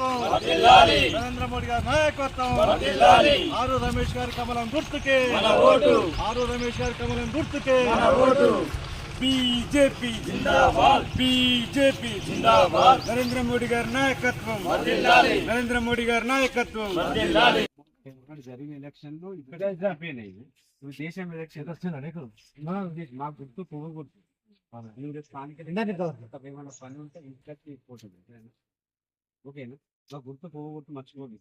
నాయకత్వం నరేంద్ర మోడీ గారి నాయకత్వం. ఆరు రమేష్ గారి కమలం గుర్తుకే. ఆరు రమేష్ గారి కమలం గుర్తుకే. బీజేపీ. జిందాబాద్. బీజేపీ. జిందాబాద్. నరేంద్ర మోడీ గారి నాయకత్వం. నరేంద్ర మోడీ గారి నాయకత్వం. జరిగిన ఎలక్షన్లో ఇక్కడే జరిపోయినాయి ఇప్పుడు దేశం ఎలక్షన్ మా గుర్తు పువ్వు గుర్తు. స్థానిక ఏమైనా పని ఉంటే ఇంటికి పోతుంది. ఓకేనా? మా గుర్తు గుర్తు మర్చిపోదు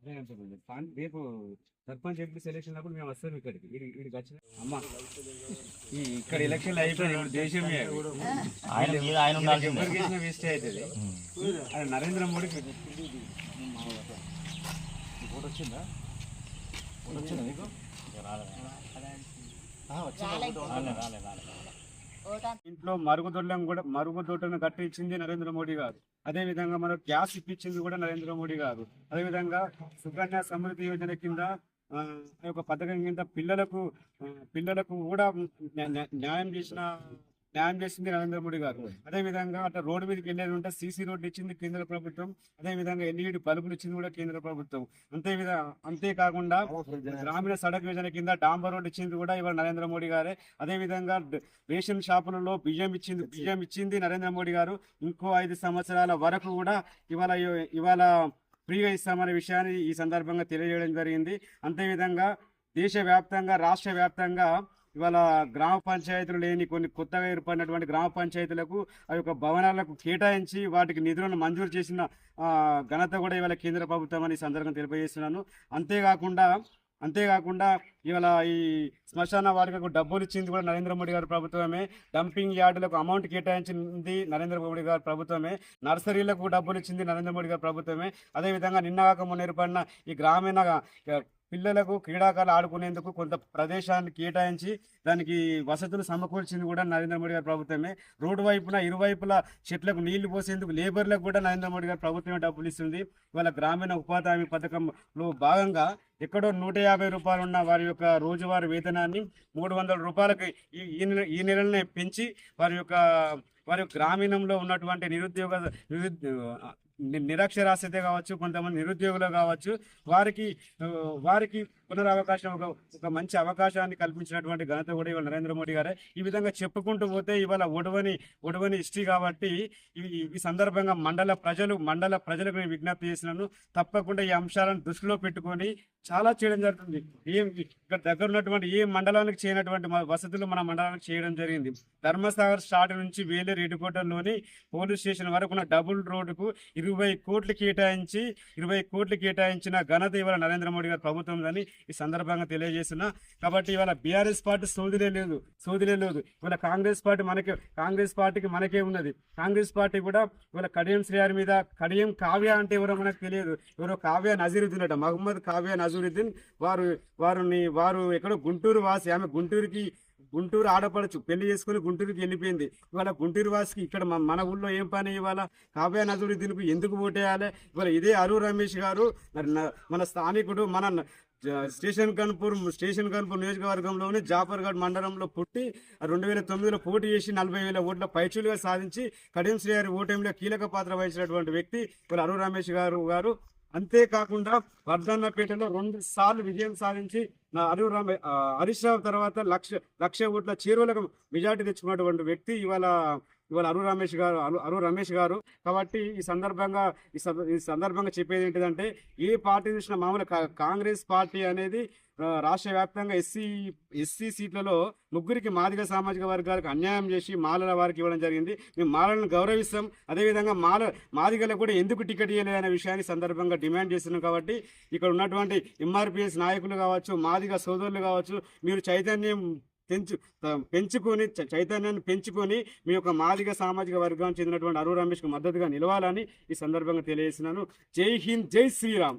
అదే స్థానిక రేపు సర్పంచ్ ఎంపీ సెలక్షన్ అప్పుడు మేము వస్తాం ఇక్కడికి. వీడికి వచ్చిన అమ్మ ఈ ఇక్కడ ఎలక్షన్లు అయిపోయినాయి ఇప్పుడు దేశమే ఆయన మీద ఆయన ఉండాల్సిందే. ఎవరికి వేస్ట్ అవుతుంది. అది నరేంద్ర మోడీకి ఇంట్లో మరుగుదొడ్లను కూడా మరుగుదొడ్లను కట్టించింది నరేంద్ర మోడీ గారు. అదే విధంగా మనకు గ్యాస్ ఇప్పించింది కూడా నరేంద్ర మోడీ గారు. అదే విధంగా సుకన్య సమృద్ధి యోజన కింద ఆ, యొక్క పథకం కింద పిల్లలకు పిల్లలకు కూడా న్యాయం చేసిన న్యాయం చేసింది నరేంద్ర మోడీ గారు. అదే విధంగా అట్లా రోడ్డు మీదకి వెళ్ళేది ఉంటే సీసీ రోడ్డు ఇచ్చింది కేంద్ర ప్రభుత్వం. అదే విధంగా ఎల్ఈడి బల్బులు ఇచ్చింది కూడా కేంద్ర ప్రభుత్వం. అంతే విధ అంతేకాకుండా గ్రామీణ సడక్ యోజన కింద డాంబర్ రోడ్ ఇచ్చింది కూడా ఇవాళ నరేంద్ర మోడీ గారే. అదే విధంగా డ- రేషన్ షాపులలో బియ్యం ఇచ్చింది బియ్యం ఇచ్చింది నరేంద్ర మోడీ గారు. ఇంకో ఐదు సంవత్సరాల వరకు కూడా ఇవాళ ఇవాళ ఫ్రీగా ఇస్తామనే విషయాన్ని ఈ సందర్భంగా తెలియజేయడం జరిగింది. అంతేవిధంగా దేశవ్యాప్తంగా రాష్ట్ర వ్యాప్తంగా ఇవాళ గ్రామ పంచాయతీలు లేని కొన్ని కొత్తగా ఏర్పడినటువంటి గ్రామ పంచాయతీలకు ఆ యొక్క భవనాలకు కేటాయించి వాటికి నిధులను మంజూరు చేసిన ఘనత కూడా ఇవాళ కేంద్ర ప్రభుత్వం అని సందర్భంగా తెలియజేస్తున్నాను. అంతేకాకుండా అంతేకాకుండా ఇవాళ ఈ శ్మశాన వాటికకు డబ్బులు ఇచ్చింది కూడా నరేంద్ర మోడీ గారి ప్రభుత్వమే. డంపింగ్ యార్డులకు అమౌంట్ కేటాయించింది నరేంద్ర మోడీ గారి ప్రభుత్వమే. నర్సరీలకు డబ్బులు ఇచ్చింది నరేంద్ర మోడీ గారి ప్రభుత్వమే. అదేవిధంగా నిన్న కాక మొన్న ఏర్పడిన ఈ గ్రామీణ పిల్లలకు క్రీడాకారులు ఆడుకునేందుకు కొంత ప్రదేశాన్ని కేటాయించి దానికి వసతులు సమకూర్చింది కూడా నరేంద్ర మోడీ గారి ప్రభుత్వమే. రోడ్డు వైపున ఇరువైపులా చెట్లకు నీళ్ళు పోసేందుకు లేబర్లకు కూడా నరేంద్ర మోడీ గారి ప్రభుత్వమే డబ్బులు ఇస్తుంది. ఇవాళ గ్రామీణ ఉపాధి హామీ పథకంలో భాగంగా ఎక్కడో నూట యాభై రూపాయలు ఉన్న వారి యొక్క రోజువారీ వేతనాన్ని మూడు వందల రూపాయలకి ఈ నెల ఈ నెలనే పెంచి వారి యొక్క వారి యొక్క గ్రామీణంలో ఉన్నటువంటి నిరుద్యోగ నిరుద్యోగ నిరక్షరాస్యత కావచ్చు కొంతమంది నిరుద్యోగులు కావచ్చు వారికి వారికి పునరవకాశం ఒక ఒక మంచి అవకాశాన్ని కల్పించినటువంటి ఘనత కూడా ఇవాళ నరేంద్ర మోడీ గారే. ఈ విధంగా చెప్పుకుంటూ పోతే ఇవాళ ఒడవని ఒడవని హిస్టరీ కాబట్టి ఈ సందర్భంగా మండల ప్రజలు మండల ప్రజలకు నేను విజ్ఞప్తి చేసినాను తప్పకుండా ఈ అంశాలను దృష్టిలో పెట్టుకొని చాలా చేయడం జరుగుతుంది. ఏం ఇక్కడ దగ్గర ఉన్నటువంటి ఏ మండలానికి చేయనటువంటి వసతులు మన మండలానికి చేయడం జరిగింది. ధర్మసాగర్ స్టార్ట్ నుంచి వేలే రెడ్డికోటలోని పోలీస్ స్టేషన్ వరకు ఉన్న డబుల్ రోడ్డుకు ఇరవై కోట్లు కేటాయించి ఇరవై కోట్లు కేటాయించిన ఘనత ఇవాళ నరేంద్ర మోడీ గారి ప్రభుత్వం అని ఈ సందర్భంగా తెలియజేస్తున్నా. కాబట్టి ఇవాళ బీఆర్ఎస్ పార్టీ సోదిలే లేదు సోదిలే లేదు. ఇవాళ కాంగ్రెస్ పార్టీ మనకే కాంగ్రెస్ పార్టీకి మనకే ఉన్నది. కాంగ్రెస్ పార్టీ కూడా ఇవాళ కడియం శ్రీయారి మీద కడియం కావ్య అంటే ఎవరో మనకు తెలియదు. ఎవరో కావ్య నజీరుద్దీన్ అట మహమ్మద్ కావ్య నజీరుద్దీన్ వారు వారిని వారు ఎక్కడో గుంటూరు వాసి ఆమె గుంటూరుకి గుంటూరు ఆడపడచ్చు పెళ్ళి చేసుకుని గుంటూరుకి వెళ్ళిపోయింది. ఇవాళ గుంటూరు వాసికి ఇక్కడ మన- మన ఊళ్ళో ఏం పని ఇవాళ? కావ్య నజరుద్దీన్కు ఎందుకు ఓటేయాలి? ఇవాళ ఇదే అరు రమేష్ గారు మన స్థానికుడు మన స్టేషన్ కన్పూర్ స్టేషన్ కన్పూర్ నియోజకవర్గంలోని జాఫర్గఢ్ మండలంలో పుట్టి రెండు వేల తొమ్మిదిలో పోటీ చేసి నలభై వేల ఓట్ల పైచులుగా సాధించి కడియం శ్రీ గారి ఓటమిలో కీలక పాత్ర వహించినటువంటి వ్యక్తి ఇప్పుడు అరు రమేష్ గారు గారు. అంతేకాకుండా వర్ధన్నపేటలో రెండు సార్లు విజయం సాధించి నా అరు రమే హరీష్ రావు తర్వాత లక్ష లక్ష ఓట్ల చేరువలకు మెజార్టీ తెచ్చుకున్నటువంటి వ్యక్తి ఇవాళ ఇవాళ అరు రమేష్ గారు అరు రమేష్ గారు కాబట్టి ఈ సందర్భంగా ఈ ఈ సందర్భంగా చెప్పేది ఏంటిదంటే ఏ పార్టీ చూసినా మామూలు కా- కాంగ్రెస్ పార్టీ అనేది రాష్ట్ర వ్యాప్తంగా ఎస్సీ ఎస్సీ సీట్లలో ముగ్గురికి మాదిగ సామాజిక వర్గాలకు అన్యాయం చేసి మాలల వారికి ఇవ్వడం జరిగింది. మేము మాలలను గౌరవిస్తాం. అదేవిధంగా మాల మాదిగలకు కూడా ఎందుకు టికెట్ ఇవ్వలేదు అనే విషయాన్ని సందర్భంగా డిమాండ్ చేస్తున్నాం కాబట్టి ఇక్కడ ఉన్నటువంటి ఎంఆర్పిఎస్ నాయకులు కావచ్చు మాదిగ సోదరులు కావచ్చు మీరు చైతన్యం పెంచు త- పెంచుకొని చైతన్యాన్ని పెంచుకొని మీ యొక్క మాదిగ సామాజిక వర్గానికి చెందినటువంటి అరువు రమేష్కు మద్దతుగా నిలవాలని ఈ సందర్భంగా తెలియజేస్తున్నాను. జై హింద్ జై శ్రీరామ్.